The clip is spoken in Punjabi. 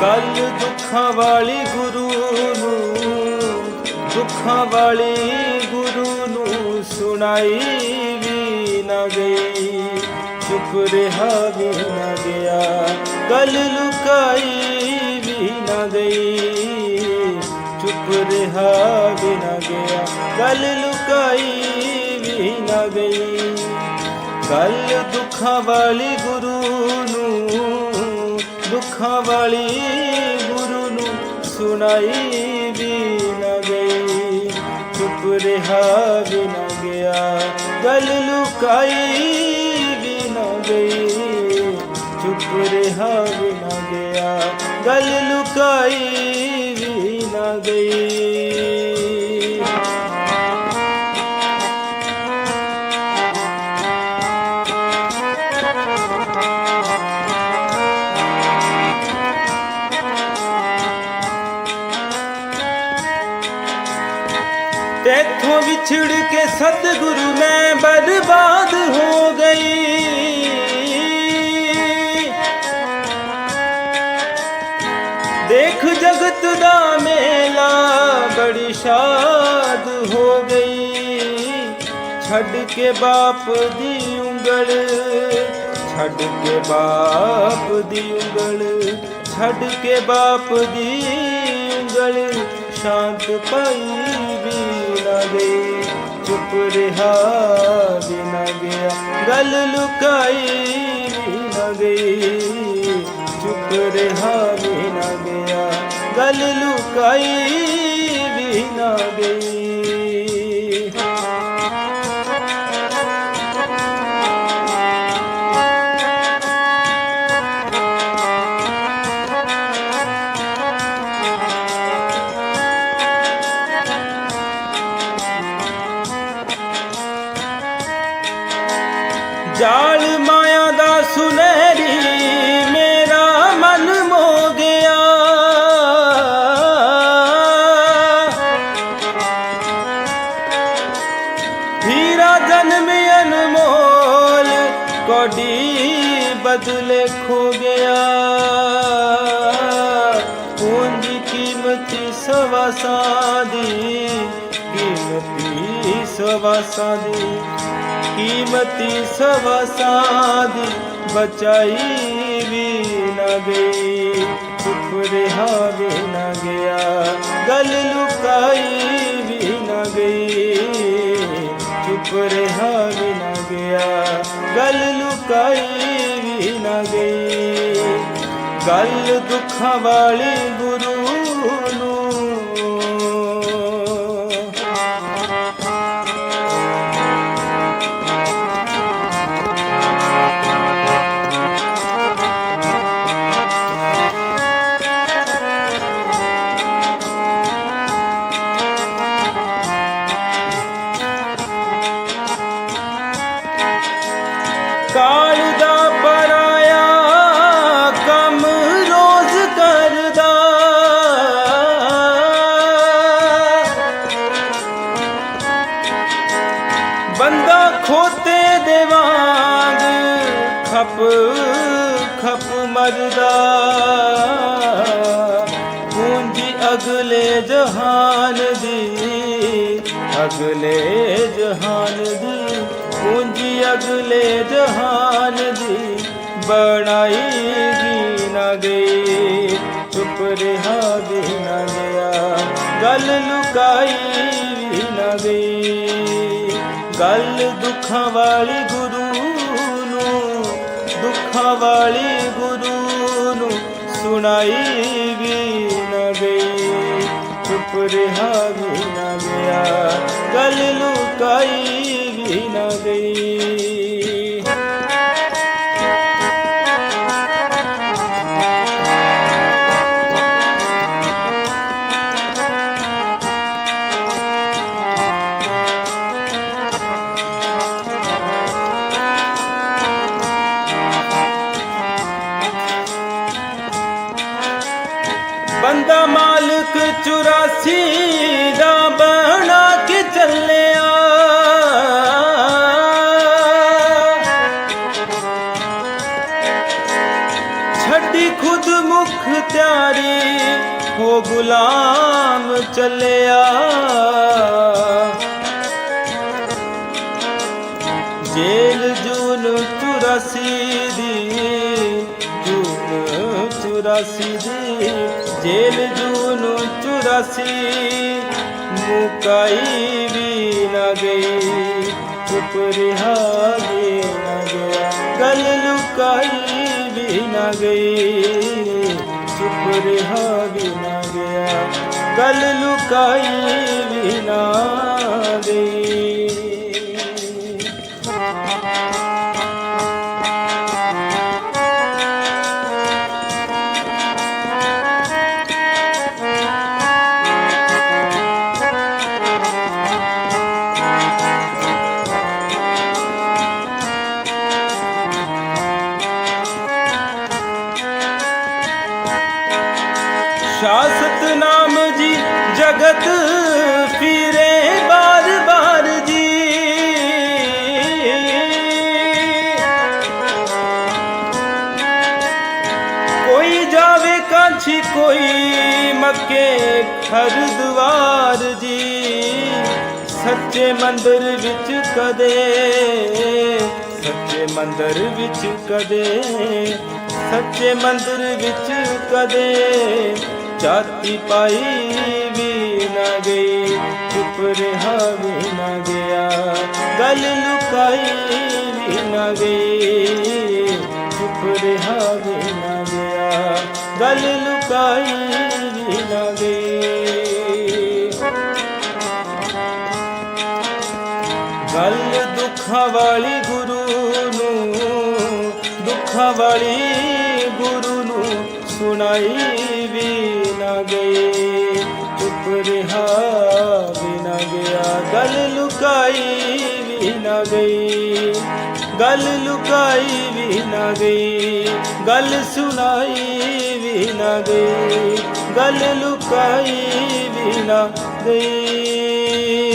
ਕੱਲ ਦੁੱਖਾਂ ਵਾਲੀ ਗੁਰੂ ਨੂੰ, ਦੁੱਖਾਂ ਵਾਲੀ ਗੁਰੂ ਨੂੰ ਸੁਣਾਈ ਵੀ ਨਾ ਗਈ। ਚੁੱਪ ਰਿਹਾ ਵੀ ਨਾ ਗਿਆ ਕੱਲ ਲੁਕਾਈ ਵੀ ਨਾ ਗਈ। ਚੁੱਪ ਰਿਹਾ ਵੀ ਨਾ ਗਿਆ ਗੱਲ ਲੁਕਾਈ ਵੀ ਨਾ ਗਈ। ਗੱਲ ਦੁੱਖਾਂ ਵਾਲੀ ਗੁਰੂ ਨੂੰ ਦੁੱਖਾਂ ਵਾਲੀ ਗੁਰੂ ਨੂੰ ਸੁਣਾਈ ਵੀ ਨਾ ਗਈ। ਚੁੱਪ ਰਿਹਾ ਵੀ ਨਾ ਗਿਆ। ਗੱਲ ਲੁਕਾਈ ਵੀ ਨਾ ਗਈ। ਚੁੱਪ ਰਿਹਾ ਵੀ ਨਾ ਗਿਆ। ਗੱਲ ਲੁਕਾਈ ਵੀ ਨਾ ਗਈ। ਤੇਥੋਂ ਵਿਛੜ ਕੇ ਸਤਿਗੁਰੂ ਮੈਂ ਬਰਬਾਦ ਹੋ ਗਈ। ਦੇਖ ਜਗਤ ਦਾ ਮੇਲਾ ਬੜੀ ਸ਼ਾਦ ਹੋ ਗਈ। ਛੱਡ ਕੇ ਬਾਪ ਦੀ ਉਂਗਲ, ਛੱਡ ਕੇ ਬਾਪ ਦੀ ਉਂਗਲ, ਛੱਡ ਕੇ ਬਾਪ ਦੀ ਉਂਗਲ, ਸ਼ਾਂਤ ਪਾਈ ਗਈ ਚੁੱਪ ਰਿਹਾ ਵੀ ਨਾ ਗਿਆ। ਗੱਲ ਲੁਕਾਈ ਵੀ ਨਾ ਗਈ, ਚੁੱਪ ਰਿਹਾ ਵੀ ਨਾ ਗਿਆ। ਗੱਲ ਲੁਕਾਈ ਵੀ ਨਾ ਗਈ। ਜਾਲ ਮਾਇਆ ਦਾ ਸੁਨਹਿਰੀ ਮੇਰਾ ਮਨ ਮੋ ਗਿਆ ਹੀਰਾ ਜਨਮ ਅਨਮੋਲ, ਕੋਡੀ ਬਦਲੇ ਖੋ ਗਿਆ। ਪੂੰਜੀ ਕੀਮਤੀ ਸਵਾਸਾਂ ਦੀ ਕੀਮਤੀ ਸਵਾਸਾਂ ਦੀ ਕੀਮਤੀ ਸਵਾਸਾਂ ਦੀ ਬਚਾਈ ਵੀ ਨਾ ਗਈ। ਚੁੱਪ ਰਿਹਾ ਵੀ ਨਾ ਗਿਆ, ਗੱਲ ਲੁਕਾਈ ਵੀ ਨਾ ਗਈ। ਚੁੱਪ ਰਿਹਾ ਵੀ ਨਾ ਗਿਆ, ਗੱਲ ਲੁਕਾਈ ਵੀ ਨਾ ਗਈ। ਗੱਲ ਦੁੱਖਾਂ ਵਾਲੀ ਖਪ ਖਪ ਮਰਦਾ। ਪੂੰਜੀ ਅਗਲੇ ਜਹਾਨ ਦੀ, ਅਗਲੇ ਜਹਾਨ ਦੀ। ਪੂੰਜੀ ਅਗਲੇ ਜਹਾਨ ਦੀ ਬਣਾਈ ਵੀ ਨਾ ਗਈ ਚੁੱਪ ਰਿਹਾ ਵੀ ਨਾ ਗਿਆ। ਗੱਲ ਲੁਕਾਈ ਵੀ ਨਾ ਗਈ ਗੱਲ ਦੁੱਖਾਂ ਵਾਲੀ ਗੁਰੂ ਦੁੱਖਾਂ ਵਾਲੀ ਗੁਰੂ ਨੂੰ ਸੁਣਾਈ ਵੀ ਨਾ ਗਈ। ਚੁੱਪ ਰਿਹਾ ਵੀ ਨਾ ਗਿਆ। ਗੱਲ ਲੁਕਾਈ ਵੀ ਨਾ ਗਈ। ਗੁਲਾਮ ਚੱਲਿਆ। ਜੇਲ ਜੂਨ 84 ਦੀ, ਜੂਨ 84 ਦੀ, ਜੇਲ ਜੂਨ 84 ਮੁਕਾਈ ਵੀ ਨਾ ਗਈ, ਚੁੱਪ ਰਿਹਾ ਵੀ ਨਾ ਗਿਆ। ਗਲ ਲੁਕਾਈ ਵੀ ਨਾ ਗਈ, ਚੁੱਪ ਰਿਹਾ ਵੀ ਨਾ ਗਿਆ ਗਲ ਲੁਕਾਈ ਵੀ ਨਾ ਜਗਤ ਫਿਰੇ ਬਾਰ ਬਾਰ ਜੀ। ਕੋਈ ਜਾਵੇ ਕਾਂਛੀ, ਕੋਈ ਮੱਕੇ ਖਰਦਵਾਰ ਜੀ। ਸੱਚੇ ਮੰਦਰ ਵਿੱਚ ਕਦੇ, ਸੱਚੇ ਮੰਦਰ ਵਿੱਚ ਕਦੇ, ਸੱਚੇ ਮੰਦਰ ਵਿੱਚ ਕਦੇ। ਜਾਤੀ ਪਾਈ ਗੱਲ ਲੁਕਾਈ ਵੀ ਨਾ ਗਈ ਚੁੱਪ ਨਾ ਗਿਆ। ਗੱਲ ਲੁਕਾਈ ਵੀ ਨਾ ਗਈ ਗੱਲ ਦੁੱਖਾਂ ਵਾਲੀ ਗੁਰੂ ਨੂੰ, ਦੁੱਖਾਂ ਵਾਲੀ ਗੁਰੂ ਨੂੰ ਸੁਣਾਈ ਵੀ ਨਾ ਗਈ ਚੁੱਪ ਰਿਹਾ ਵੀ ਨਾ ਗਿਆ। ਗੱਲ ਲੁਕਾਈ ਗਈ। ਗੱਲ ਲੁਕਾਈ ਵੀ ਨਾ ਗਈ। ਗੱਲ ਸੁਣਾਈ ਵੀ ਨਾ ਗਈ। ਗੱਲ ਲੁਕਾਈ ਵੀ ਨਾ ਗਈ।